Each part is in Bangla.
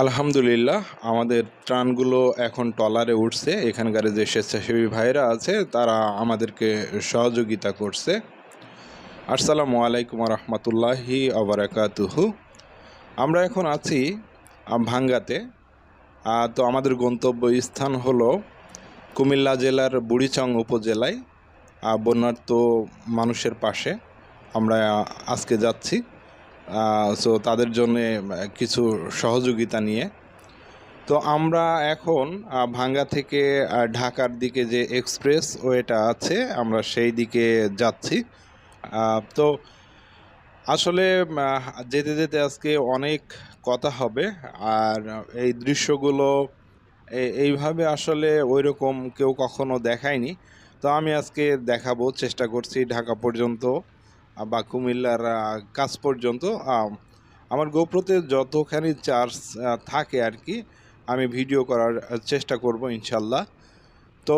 আলহামদুলিল্লাহ, আমাদের ত্রাণগুলো এখন ট্রলারে উঠছে। এখানকার যে স্বেচ্ছাসেবী ভাইরা আছে, তারা আমাদেরকে সহযোগিতা করছে। আসসালামু আলাইকুম রহমতুল্লাহি আবরাকাতুহু আমরা এখন আছি ভাঙ্গাতে। তো আমাদের গন্তব্য স্থান হলো কুমিল্লা জেলার বুড়িচং উপজেলায়। বন্যার্ত মানুষের পাশে। আমরা আজকে যাচ্ছি। সো তাদের জন্য কিছু সহযোগিতা নিয়ে। তো আমরা এখন ভাঙ্গা থেকে ঢাকার দিকে যে এক্সপ্রেস ওয়েটা আছে, আমরা সেই দিকে যাচ্ছি। তো আসলে যেতে যেতে আজকে অনেক কথা হবে। আর এই দৃশ্যগুলো এইভাবে আসলে ওই রকম কেউ কখনো দেখায়নি। তো আমি আজকে দেখাবো, চেষ্টা করছি ঢাকা পর্যন্ত। বা কুমিল্লার কাছ পর্যন্ত আমার গোপ্রোতে যতখানি চার্জ থাকে আর কি, আমি ভিডিও করার চেষ্টা করব ইনশাল্লাহ। তো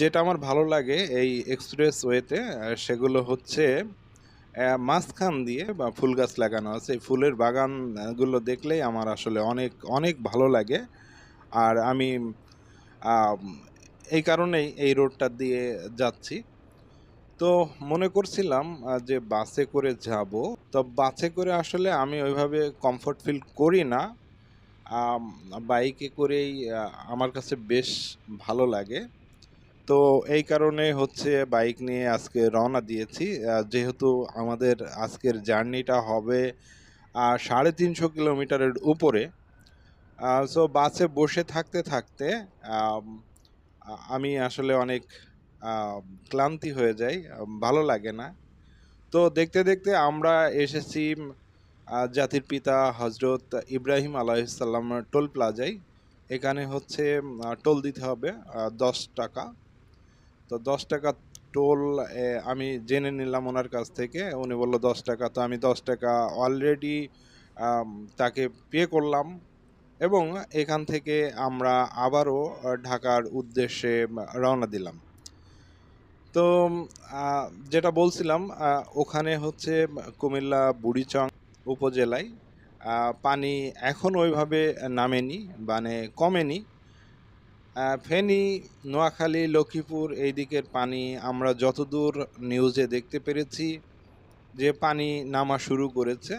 যেটা আমার ভালো লাগে এই এক্সপ্রেস ওয়েতে সেগুলো হচ্ছে মাঝখান দিয়ে বা ফুল গাছ লাগানো আছে। এই ফুলের বাগানগুলো দেখলেই আমার আসলে অনেক অনেক ভালো লাগে। আর আমি এই কারণেই এই রোডটা দিয়ে যাচ্ছি। তো মনে করছিলাম যে বাসে করে যাব। তো বাসে করে আসলে আমি ওইভাবে কমফোর্ট ফিল করি না। বাইকে করেই আমার কাছে বেশ ভালো লাগে। তো এই কারণে হচ্ছে বাইক নিয়ে আজকে রওনা দিয়েছি। যেহেতু আমাদের আজকের জার্নিটা হবে সাড়ে তিনশো কিলোমিটারের উপরে। সো বাসে বসে থাকতে থাকতে আমি আসলে অনেক ক্লান্তি হয়ে আম, ভালো লাগে না। তো দেখতে দেখতে আমরা এসেছি জাতির পিতা হজরত ইব্রাহিম আলাইসাল্লাম টোল প্লাজায়। এখানে হচ্ছে টোল দিতে হবে দশ টাকা। তো দশ টাকা টোল আমি জেনে নিলাম ওনার কাছ থেকে। উনি বলল দশ টাকা। তো আমি দশ টাকা অলরেডি তাকে পে করলাম। এবং এখান থেকে আমরা আবারও ঢাকার উদ্দেশ্যে রওনা দিলাম। তো যেটা বলছিলাম ওখানে হচ্ছে কুমিল্লা, বুড়িচং উপজেলায় পানি এখন ওইভাবে নামেনি মানে কমেনি। ফেনী, নোয়াখালী, লক্ষ্মীপুর এই দিকের পানি আমরা যতদূর নিউজে দেখতে পেরেছি যে পানি নামা শুরু করেছে,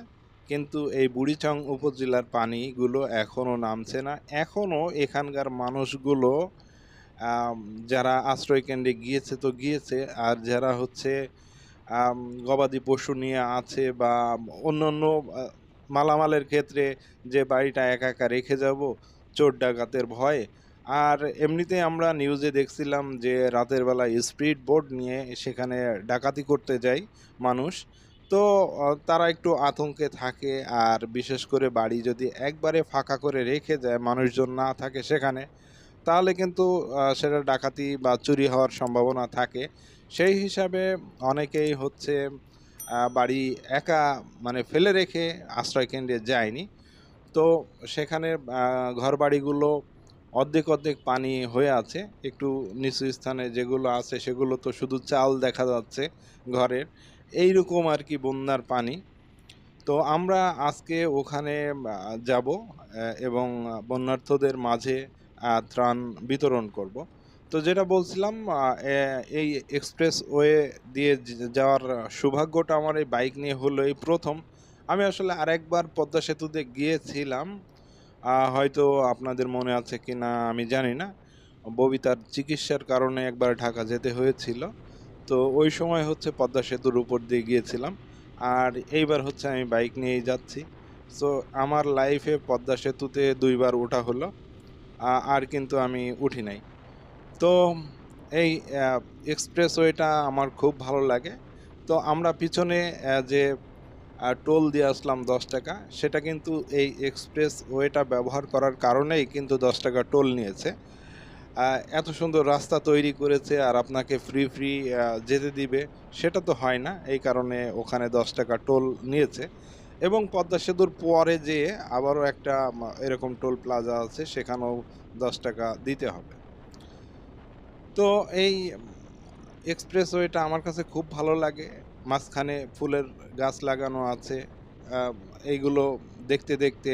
কিন্তু এই বুড়িচং উপজেলার পানিগুলো এখনও নামছে না। এখনও এখানকার মানুষগুলো যারা আশ্রয় কেন্দ্রে গিয়েছে তো গিয়েছে আর যারা হচ্ছে গবাদি পশু নিয়ে আছে বা অন্যান্য আহ, মালামালের ক্ষেত্রে যে বাড়িটা একা একা রেখে যাব চোর ডাকাতের ভয়ে। আর এমনিতে আমরা নিউজে দেখছিলাম যে রাতের বেলা স্পিড বোট নিয়ে সেখানে ডাকাতি করতে যায় মানুষ। তো তারা একটু আতঙ্কে থাকে আর বিশেষ করে বাড়ি যদি একবারে ফাঁকা করে রেখে যায় মানুষজন না থাকে সেখানে তাহলে কিন্তু সেটা ডাকাতি বা চুরি হওয়ার সম্ভাবনা থাকে। সেই হিসাবে অনেকেই হচ্ছে বাড়ি একা মানে ফেলে রেখে আশ্রয় কেন্দ্রে যায়নি। তো সেখানে ঘর বাড়িগুলো অর্ধেক অর্ধেক পানি হয়ে আছে। একটু নিচু স্থানে যেগুলো আছে, সেগুলো তো শুধু চাল দেখা যাচ্ছে ঘরের। এইরকম আর কি বন্যার পানি। তো আমরা আজকে ওখানে যাব এবং বন্যার্থদের মাঝে ত্রাণ বিতরণ করব। তো যেটা বলছিলাম এই এক্সপ্রেস ওয়ে দিয়ে যাওয়ার সৌভাগ্যটা আমার এই বাইক নিয়ে হলো এই প্রথম। আমি আসলে আরেকবার পদ্মা সেতুতে গিয়েছিলাম। হয়তো আপনাদের মনে আছে কি না আমি জানি না। ববিতার চিকিৎসার কারণে একবার ঢাকা যেতে হয়েছিল। তো ওই সময় হচ্ছে পদ্মা সেতুর উপর দিয়ে গিয়েছিলাম। আর এইবার হচ্ছে আমি বাইক নিয়েই যাচ্ছি। সো আমার লাইফে পদ্মা সেতুতে দুইবার ওঠা হলো। আর কিন্তু আমি উঠি নাই। তো এই এক্সপ্রেসওয়েটা আমার খুব ভালো লাগে। তো আমরা পিছনে যে টোল দিয়ে আসলাম দশ টাকা, সেটা কিন্তু এই এক্সপ্রেস ওয়েটা ব্যবহার করার কারণেই কিন্তু দশ টাকা টোল নিয়েছে। এত সুন্দর রাস্তা তৈরি করেছে আর আপনাকে ফ্রি ফ্রি যেতে দিবে, সেটা তো হয় না। এই কারণে ওখানে দশ টাকা টোল নিয়েছে। এবং পদ্মা সেতুর পরে যে আবারও একটা এরকম টোল প্লাজা আছে, সেখানেও দশ টাকা দিতে হবে। তো এই এক্সপ্রেসওয়েটা আমার কাছে খুব ভালো লাগে। মাঝখানে ফুলের গাছ লাগানো আছে। এইগুলো দেখতে দেখতে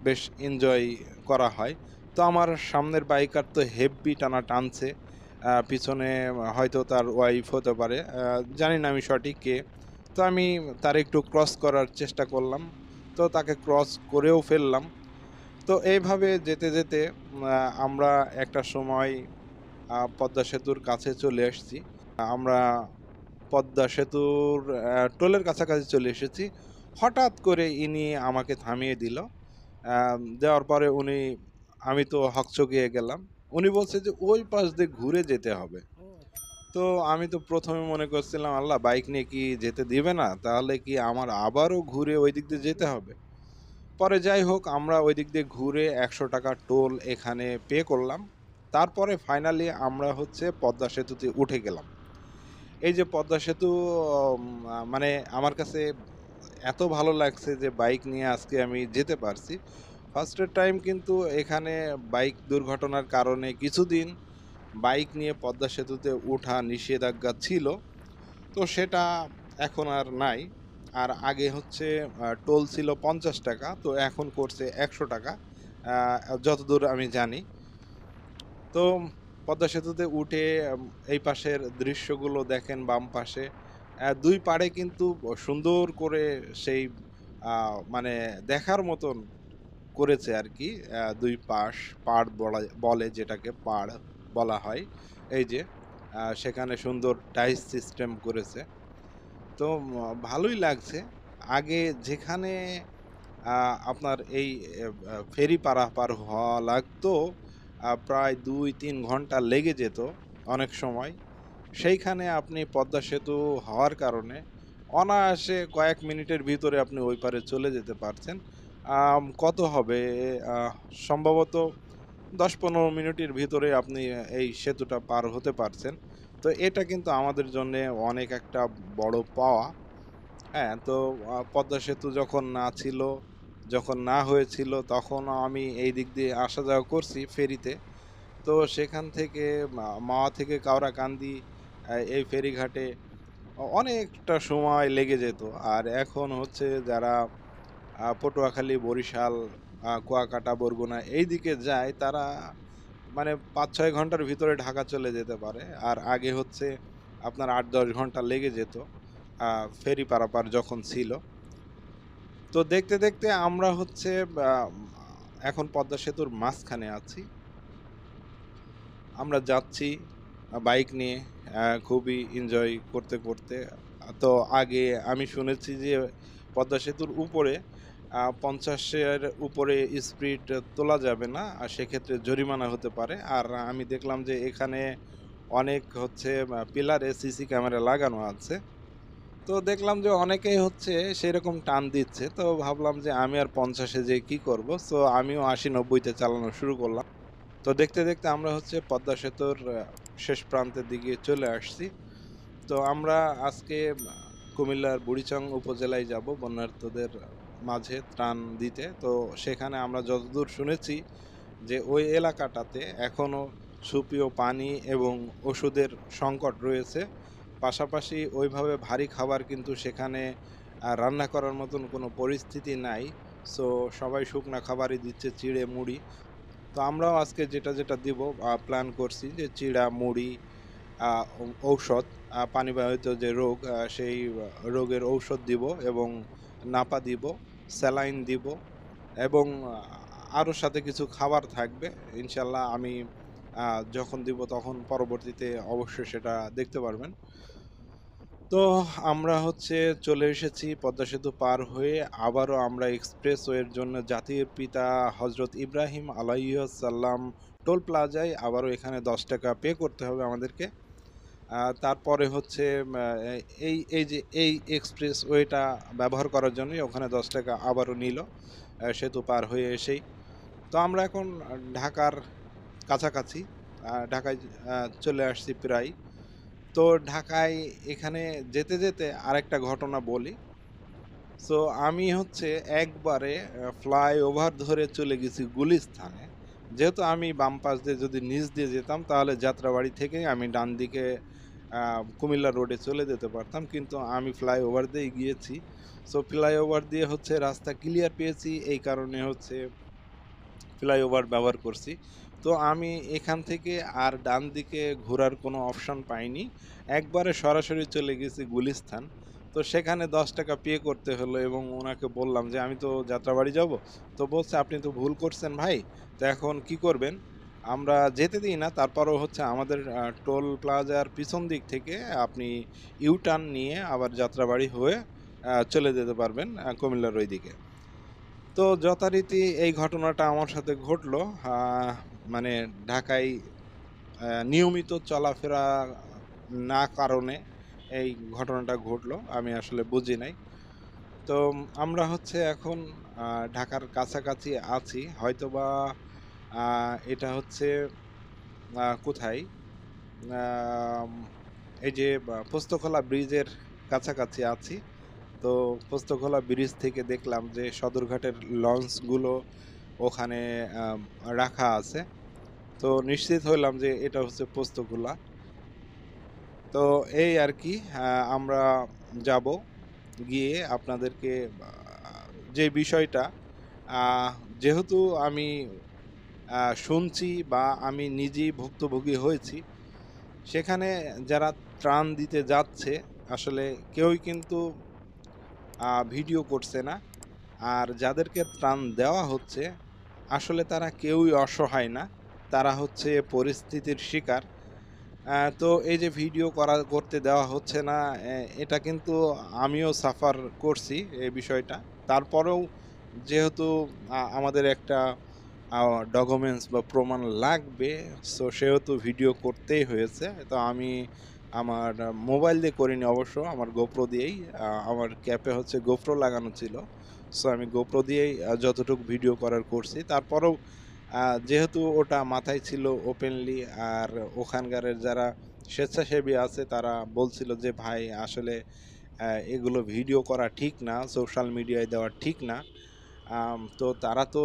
বেশ এনজয় করা হয়। তো আমার সামনের বাইকার তো হেভি টানা টানছে। পিছনে হয়তো তার ওয়াইফ হতে পারে। জানি না আমি সঠিক কে। তো আমি তার একটু ক্রস করার চেষ্টা করলাম। তো তাকে ক্রস করেও ফেললাম। তো এইভাবে যেতে যেতে আমরা একটা সময় পদ্মা সেতুর কাছে চলে এসেছি। আমরা পদ্মা সেতুর টোলের কাছাকাছি চলে এসেছি। হঠাৎ করে ইনি আমাকে থামিয়ে দিল। দেওয়ার পরে উনি, আমি তো হকচকিয়ে গেলাম। উনি বলছে যে, ওই পাশ দিয়ে ঘুরে যেতে হবে। তো আমি তো প্রথমে মনে করছিলাম, আল্লাহ বাইক নিয়ে কি যেতে দিবে না? তাহলে কি আমার আবারও ঘুরে ওই দিক দিয়ে যেতে হবে? পরে যাই হোক, আমরা ওই দিক দিয়ে ঘুরে একশো টাকা টোল এখানে পে করলাম। তারপরে ফাইনালি আমরা হচ্ছে পদ্মা সেতুতে উঠে গেলাম। এই যে পদ্মা সেতু মানে আমার কাছে এত ভালো লাগছে যে বাইক নিয়ে আজকে আমি যেতে পারছি। ফার্স্টের টাইম কিন্তু এখানে বাইক দুর্ঘটনার কারণে কিছুদিন বাইক নিয়ে পদ্মা সেতুতে ওঠা নিষেধাজ্ঞা ছিল। তো সেটা এখন আর নাই। আর আগে হচ্ছে টোল ছিল পঞ্চাশ টাকা, তো এখন করছে একশো টাকা। যতদূর আমি জানি। তো পদ্মা সেতুতে উঠে এই পাশের দৃশ্যগুলো দেখেন বাম পাশে। দুই পাড়ে কিন্তু সুন্দর করে সেই মানে দেখার মতন করেছে আর কি। দুই পাশ, পাড় বলা যেটাকে পাড়। বলা হয়। এই যে সেখানে সুন্দর টাইস সিস্টেম করেছে। তো ভালোই লাগছে। আগে যেখানে আপনার এই ফেরি পারাপার হওয়া লাগতো প্রায় দুই, তিন ঘণ্টা লেগে যেত অনেক সময়। সেইখানে আপনি পদ্মা সেতু হওয়ার কারণে অনায়াসে কয়েক মিনিটের ভিতরে আপনি ওই পারে চলে যেতে পারছেন। কত হবে? সম্ভবত দশ পনেরো মিনিটের ভিতরে আপনি এই সেতুটা পার হতে পারছেন। তো এটা কিন্তু আমাদের জন্য অনেক একটা বড় পাওয়া। হ্যাঁ তো পদ্মা সেতু যখন না ছিল যখন না হয়েছিল তখন আমি এই দিক দিয়ে আসা যাওয়া করছি ফেরিতে। তো সেখান থেকে মাওয়া থেকে কাওড়াকান্দি আহ, এই ফেরিঘাটে অনেকটা সময় লেগে যেত। আর এখন হচ্ছে যারা পটুয়াখালী বরিশাল কুয়াকাটা, বরগুনা এই দিকে যায়, তারা মানে পাঁচ ছয় ঘণ্টার ভিতরে ঢাকা চলে যেতে পারে। আর আগে হচ্ছে আপনার আট দশ ঘণ্টা লেগে যেত ফেরি পারাপার যখন ছিল। তো দেখতে দেখতে আমরা হচ্ছে এখন পদ্মা সেতুর মাঝখানে আছি। আমরা যাচ্ছি বাইক নিয়ে খুবই এনজয় করতে করতে। তো আগে আমি শুনেছি যে পদ্মা সেতুর উপরে পঞ্চাশের উপরে স্পিড তোলা যাবে না, আর সেক্ষেত্রে জরিমানা হতে পারে। আর আমি দেখলাম যে এখানে অনেক হচ্ছে পিলারে সিসি ক্যামেরা লাগানো আছে। তো দেখলাম যে অনেকেই হচ্ছে সেরকম টান দিচ্ছে। তো ভাবলাম যে আমি আর পঞ্চাশে যে কি করব? সো আমিও আশি নব্বইতে চালানো শুরু করলাম। তো দেখতে দেখতে আমরা হচ্ছে পদ্মা সেতুর শেষ প্রান্তের দিকে চলে আসছি। তো আমরা আজকে কুমিল্লার বুড়িচং উপজেলায় যাব বন্যার্থদের মাঝে ত্রাণ দিতে। তো সেখানে আমরা যতদূর শুনেছি যে ওই এলাকাটাতে এখনও সুপেয় পানি এবং ওষুধের সংকট রয়েছে। পাশাপাশি ওইভাবে ভারী খাবার কিন্তু সেখানে রান্না করার মতন কোনো পরিস্থিতি নাই। সো সবাই শুকনা খাবারই দিচ্ছে, চিড়ে মুড়ি। তো আমরাও আজকে যেটা যেটা দিব প্ল্যান করছি যে চিড়া, মুড়ি ঔষধ পানিবাহিত যে রোগ সেই রোগের ঔষধ দিব এবং নাপা দিব। স্যালাইন দিব এবং আরও সাথে কিছু খাবার থাকবে। ইনশাল্লাহ আমি যখন দিব তখন পরবর্তীতে অবশ্যই সেটা দেখতে পারবেন। তো আমরা হচ্ছে চলে এসেছি পদ্মা সেতু পার হয়ে আবারও আমরা এক্সপ্রেসওয়ের জন্য জাতির পিতা হজরত ইব্রাহিম আলাইসাল্লাম টোল প্লাজায় আবারও এখানে দশ টাকা পে করতে হবে আমাদেরকে। তারপরে হচ্ছে এই এই যে, এই এক্সপ্রেস ওয়েটা ব্যবহার করার জন্যই ওখানে দশ টাকা আবারও নিল সেতু পার হয়ে এসেই। তো আমরা এখন ঢাকার কাছাকাছি ঢাকায় চলে আসছি প্রায়। তো ঢাকায় এখানে যেতে যেতে আরেকটা ঘটনা বলি। সো আমি হচ্ছে একবারে ফ্লাইওভার ধরে চলে গেছি গুলিস্থানে যেহেতু আমি বাম পাশ দিয়ে যদি নিচ দিয়ে যেতাম, তাহলে যাত্রাবাড়ি থেকে আমি ডান দিকে কুমিল্লা রোডে চলে যেতে পারতাম, কিন্তু আমি ফ্লাইওভার দিয়ে গিয়েছি। সো ফ্লাইওভার দিয়ে হচ্ছে রাস্তা ক্লিয়ার পেয়েছি, এই কারণে হচ্ছে ফ্লাইওভার ব্যবহার করছি। তো আমি এখান থেকে আর ডান দিকে ঘোরার কোনো অপশন পাইনি। একবারে সরাসরি চলে গেছি গুলিস্তান। তো সেখানে দশ টাকা পে করতে হলো এবং ওনাকে বললাম যে, আমি তো যাত্রাবাড়ি যাব? তো বলছে, আপনি তো ভুল করছেন ভাই, তো এখন কি করবেন? আমরা যেতে দিই না, তারপরও হচ্ছে আমাদের টোল প্লাজার পিছন দিক থেকে আপনি ইউ টার্ন নিয়ে আবার যাত্রাবাড়ি হয়ে চলে যেতে পারবেন কুমিল্লার ওই দিকে তো যথারীতি এই ঘটনাটা আমার সাথে ঘটলো মানে ঢাকায় নিয়মিত চলাফেরা না কারণে এই ঘটনাটা ঘটলো, আমি আসলে বুঝি নাই। তো আমরা হচ্ছে এখন ঢাকার কাছাকাছি আছি, হয়তোবা এটা হচ্ছে কোথায়? এই যে পোস্তখোলা ব্রিজের কাছাকাছি আছি। তো পোস্তখোলা ব্রিজ থেকে দেখলাম যে, সদরঘাটের লঞ্চগুলো ওখানে রাখা আছে। তো নিশ্চিত হইলাম যে, এটা হচ্ছে পোস্তখোলা। তো এই আর কি আমরা যাব গিয়ে আপনাদেরকে যে বিষয়টা যেহেতু আমি শুনছি বা আমি নিজেই ভুক্তভোগী হয়েছি, সেখানে যারা ত্রাণ দিতে যাচ্ছে, আসলে কেউই কিন্তু ভিডিও করছে না। আর যাদেরকে ত্রাণ দেওয়া হচ্ছে, আসলে তারা কেউই অসহায় না, তারা হচ্ছে পরিস্থিতির শিকার। তো এই যে ভিডিও করা, করতে দেওয়া হচ্ছে না এটা কিন্তু আমিও সাফার করছি এই বিষয়টা। তারপরেও যেহেতু আমাদের একটা ডকুমেন্টস বা প্রমাণ লাগবে। সো সেহেতু ভিডিও করতেই হয়েছে। তো আমি আমার মোবাইল দিয়ে করিনি অবশ্য, আমার গোপ্রো দিয়েই। আমার ক্যাপে হচ্ছে গোপ্রো লাগানো ছিল। সো আমি গোপ্রো দিয়েই যতটুকু ভিডিও করার করছি। তারপরেও যেহেতু ওটা মাথায় ছিল ওপেনলি আর ওখানকারের যারা স্বেচ্ছাসেবী আছে, তারা বলছিল যে, ভাই, আসলে এগুলো ভিডিও করা ঠিক না সোশ্যাল মিডিয়ায় দেওয়া ঠিক না। তো তারা তো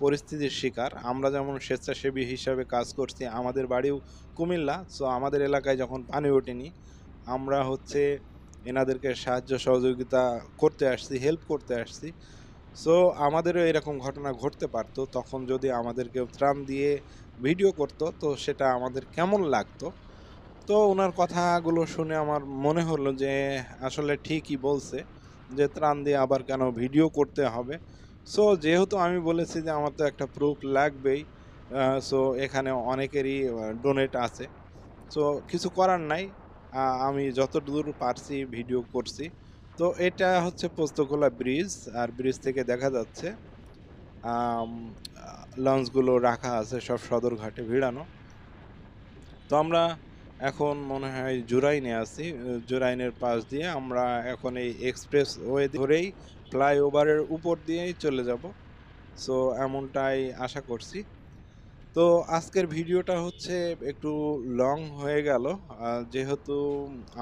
পরিস্থিতির শিকার। আমরা যেমন স্বেচ্ছাসেবী হিসাবে কাজ করছি, আমাদের বাড়িও কুমিল্লা সো আমাদের এলাকায় যখন পানি ওঠেনি, আমরা হচ্ছে এনাদেরকে সাহায্য সহযোগিতা করতে আসছি হেল্প করতে আসছি। সো আমাদেরও এরকম ঘটনা ঘটতে পারতো, তখন যদি আমাদেরকে ত্রাণ দিয়ে ভিডিও করতো, তো সেটা আমাদের কেমন লাগতো? তো ওনার কথাগুলো শুনে আমার মনে হলো যে আসলে ঠিকই বলছে। যে ত্রাণ দিয়ে আবার কেন ভিডিও করতে হবে। সো যেহেতু আমি বলেছি যে আমার তো একটা প্রুফ লাগবেই সো এখানে অনেকেরই ডোনেট আছে। সো কিছু করার নাই আমি যতদূর পারছি ভিডিও করছি। তো এটা হচ্ছে পোস্তখোলা ব্রিজ আর ব্রিজ থেকে দেখা যাচ্ছে লঞ্চগুলো রাখা আছে সব সদরঘাটে ভিড়ানো। তো আমরা এখন মনে হয় জুরাইনে আছি। জুরাইনের পাশ দিয়ে আমরা এখন এই এক্সপ্রেস ওয়ে ধরেই ফ্লাইওভারের উপর দিয়েই চলে যাব। সো, এমনটাই আশা করছি। তো, আজকের ভিডিওটা হচ্ছে একটু লং হয়ে গেল। যেহেতু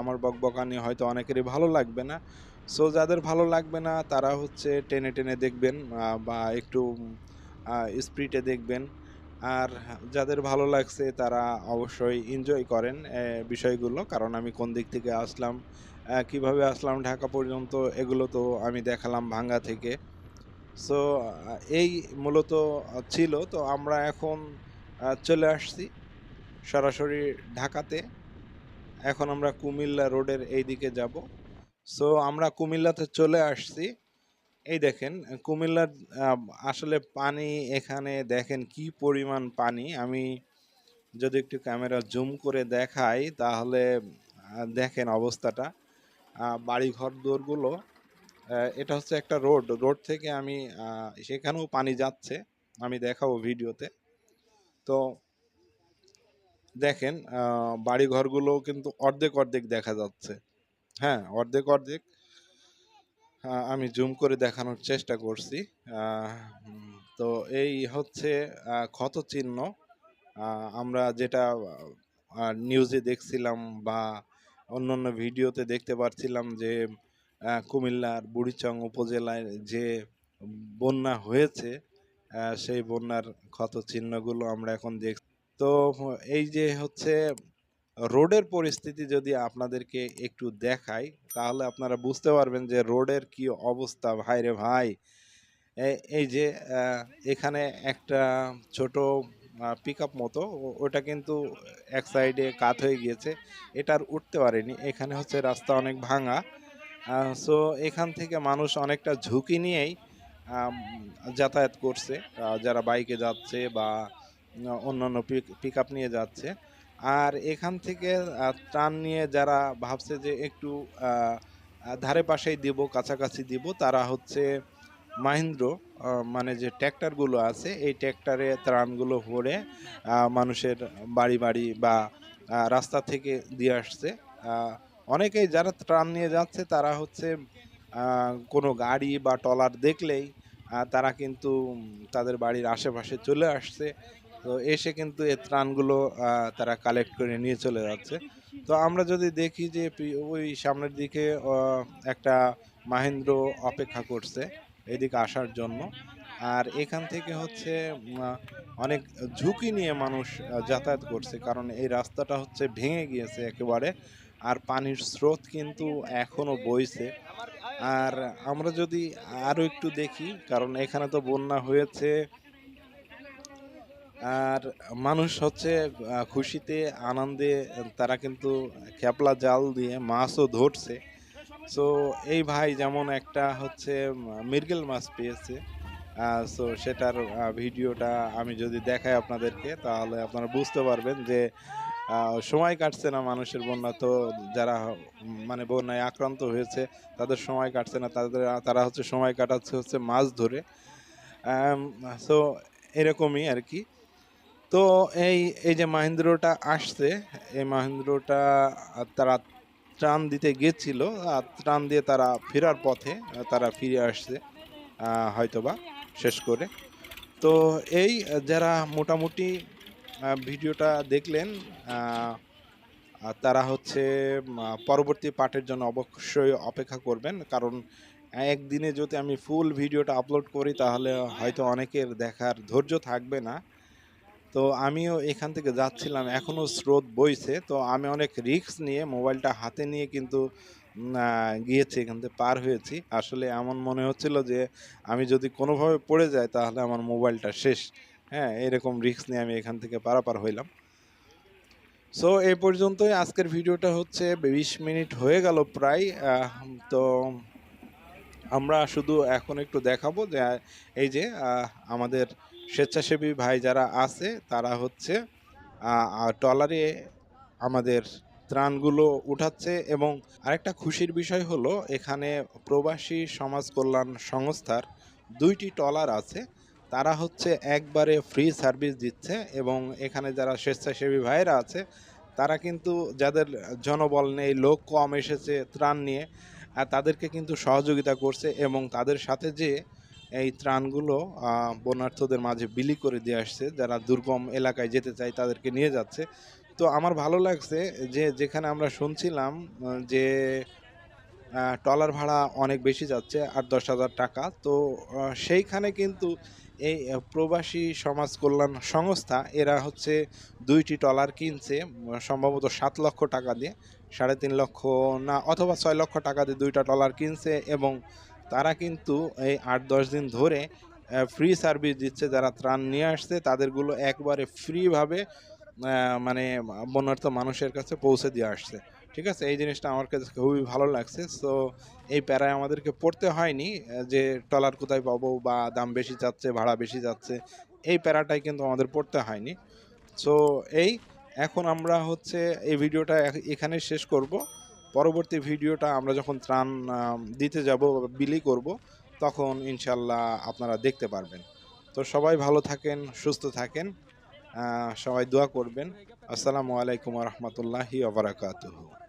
আমার বকবকানি হয়তো অনেকেরই ভালো লাগবে না, সো, যাদের ভালো লাগবে না, তারা হচ্ছে টেনে টেনে দেখবেন বা একটু স্পিডে দেখবেন। আর যাদের ভালো লাগছে তারা অবশ্যই এনজয় করেন বিষয়গুলো। কারণ আমি কোন দিক থেকে আসলাম কীভাবে আসলাম, ঢাকা পর্যন্ত, এগুলো তো আমি দেখালাম ভাঙ্গা থেকে। সো এই মূলত ছিল। তো আমরা এখন চলে আসছি সরাসরি ঢাকাতে। এখন আমরা কুমিল্লা রোডের এই দিকে যাব। সো আমরা কুমিল্লাতে চলে আসছি। এই দেখেন কুমিল্লার আসলে পানি এখানে দেখেন কি পরিমাণ পানি। আমি যদি একটু ক্যামেরা জুম করে দেখাই তাহলে দেখেন অবস্থাটা। বাড়িঘর দোরগুলো আহ, এটা হচ্ছে একটা রোড। রোড থেকে আমি সেখানেও পানি যাচ্ছে আমি দেখাবো ভিডিওতে। তো দেখেন বাড়িঘরগুলো কিন্তু অর্ধেক অর্ধেক দেখা যাচ্ছে। হ্যাঁ অর্ধেক অর্ধেক আমি জুম করে দেখানোর চেষ্টা করছি। তো এই হচ্ছে ক্ষত চিহ্ন আমরা যেটা নিউজে দেখছিলাম বা অন্যান্য ভিডিওতে দেখতে পাচ্ছিলাম যে কুমিল্লার বুড়িচং উপজেলায় যে বন্যা হয়েছে সেই বন্যার ক্ষত চিহ্নগুলো আমরা এখন দেখ, তো এই যে হচ্ছে রোডের পরিস্থিতি যদি আপনাদেরকে একটু দেখাই, তাহলে আপনারা বুঝতে পারবেন যে রোডের কি অবস্থা। ভাই রে ভাই এই যে এখানে একটা ছোট পিক মতো ওটা কিন্তু এক সাইডে কাত হয়ে গিয়েছে। এটার উঠতে পারেনি। এখানে হচ্ছে রাস্তা অনেক ভাঙা। সো এখান থেকে মানুষ অনেকটা ঝুঁকি নিয়েই যাতায়াত করছে। যারা বাইকে যাচ্ছে বা অন্যান্য পিক নিয়ে যাচ্ছে। আর এখান থেকে ত্রাণ নিয়ে যারা ভাবছে যে একটু ধারে পাশেই দিব, কাছাকাছি দিব, তারা হচ্ছে মাহিন্দ্র মানে যে ট্র্যাক্টরগুলো আছে, এই ট্র্যাক্টরে ত্রাণগুলো ভরে মানুষের বাড়ি বাড়ি বা রাস্তা থেকে দিয়ে আসছে। অনেকেই যারা ত্রাণ নিয়ে যাচ্ছে, তারা হচ্ছে কোনো গাড়ি বা ট্রলার দেখলেই তারা কিন্তু তাদের বাড়ির আশেপাশে চলে আসছে। তো এসে কিন্তু এই ত্রাণগুলো তারা কালেক্ট করে নিয়ে চলে যাচ্ছে। তো আমরা যদি দেখি যে ওই সামনের দিকে একটা মাহেন্দ্র অপেক্ষা করছে এদিকে আসার জন্য। আর এখান থেকে হচ্ছে অনেক ঝুঁকি নিয়ে মানুষ যাতায়াত করছে। কারণ এই রাস্তাটা হচ্ছে ভেঙে গিয়েছে একেবারে। আর পানির স্রোত কিন্তু এখনও বইছে। আর আমরা যদি আরও একটু দেখি কারণ এখানে তো বন্যা হয়েছে। আর মানুষ হচ্ছে খুশিতে আনন্দে তারা কিন্তু ক্যাপলা জাল দিয়ে মাছও ধরছে। সো এই ভাই যেমন একটা হচ্ছে উম, মৃগেল মাছ পেয়েছে। সো সেটার ভিডিওটা আমি যদি দেখাই আপনাদেরকে তাহলে আপনারা বুঝতে পারবেন যে সময় কাটছে না মানুষের বন্যা। তো যারা মানে বন্যায় আক্রান্ত হয়েছে, তাদের সময় কাটছে না। তাদের, তারা হচ্ছে সময় কাটাচ্ছে হচ্ছে মাছ ধরে। সো এরকমই আর কি। তো এই এই যে মাহিন্দ্রটা আসছে, এই মাহিন্দ্রটা তারা ত্রাণ দিতে গেছিল ত্রাণ দিয়ে তারা ফেরার পথে তারা ফিরে আসছে হয়তোবা শেষ করে। তো এই যারা মোটামুটি ভিডিওটা দেখলেন তারা হচ্ছে পরবর্তী পার্টের জন্য অবশ্যই অপেক্ষা করবেন, কারণ একদিনে যদি আমি ফুল ভিডিওটা আপলোড করি, তাহলে হয়তো অনেকের দেখার ধৈর্য থাকবে না। তো আমিও এখান থেকে যাচ্ছিলাম এখনও স্রোত বইছে, তো আমি অনেক রিস্ক নিয়ে মোবাইলটা হাতে নিয়ে কিন্তু গিয়েছি, এখান থেকে পার হয়েছি। আসলে এমন মনে হচ্ছিল যে, আমি যদি কোনোভাবে পড়ে যাই, তাহলে আমার মোবাইলটা শেষ। হ্যাঁ এরকম রিস্ক নিয়ে আমি এখান থেকে পারাপার হইলাম। সো এই পর্যন্তই আজকের ভিডিওটা হচ্ছে বিশ মিনিট হয়ে গেল প্রায় তো আমরা শুধু এখন একটু দেখাবো যে, এই যে আমাদের স্বেচ্ছাসেবী ভাই যারা আছে, তারা হচ্ছে ট্রলারে আমাদের ত্রাণগুলো উঠাচ্ছে এবং আরেকটা খুশির বিষয় হলো, এখানে প্রবাসী সমাজ কল্যাণ সংস্থার দুইটি ট্রলার আছে। তারা হচ্ছে একবারে ফ্রি সার্ভিস দিচ্ছে এবং এখানে যারা স্বেচ্ছাসেবী ভাইরা আছে তারা কিন্তু যাদের জনবল নেই লোক কম এসেছে ত্রাণ নিয়ে আর তাদেরকে কিন্তু সহযোগিতা করছে এবং তাদের সাথে যে এই ত্রাণগুলো বন্যার্থদের মাঝে বিলি করে দিয়ে আসছে যারা দুর্গম এলাকায় যেতে চায় তাদেরকে নিয়ে যাচ্ছে। তো আমার ভালো লাগছে যে যেখানে আমরা শুনছিলাম যে আহ, ট্রলার ভাড়া অনেক বেশি যাচ্ছে আট দশ হাজার টাকা। তো সেইখানে কিন্তু এই প্রবাসী সমাজ কল্যাণ সংস্থা, এরা হচ্ছে দুইটি ট্রলার কিনছে সম্ভবত সাত লক্ষ টাকা দিয়ে, সাড়ে তিন লক্ষ না, অথবা ছয় লক্ষ টাকা দিয়ে দুইটা ট্রলার কিনছে এবং তারা কিন্তু এই আট দশ দিন ধরে ফ্রি সার্ভিস দিচ্ছে, যারা ত্রাণ নিয়ে আসছে, তাদেরগুলো একবারে ফ্রিভাবে মানে বন্যার্থ মানুষের কাছে পৌঁছে দিয়ে আসছে। ঠিক আছে? এই জিনিসটা আমার কাছে খুবই ভালো লাগছে। সো এই প্যারায় আমাদেরকে পড়তে হয়নি, যে ট্রলার কোথায় পাবো বা দাম বেশি যাচ্ছে, ভাড়া বেশি যাচ্ছে, এই প্যারাটাই কিন্তু আমাদের পড়তে হয়নি। সো এই এখন আমরা হচ্ছে এই ভিডিওটা এখ- এখানে শেষ করব। পরবর্তী ভিডিওটা আমরা যখন ত্রাণ দিতে যাব বিলি করব, তখন ইনশাল্লাহ আপনারা দেখতে পারবেন। তো সবাই ভালো থাকেন, সুস্থ থাকেন সবাই দোয়া করবেন। আসসালামু আলাইকুম রহমতুল্লাহি আবরাকাতুহু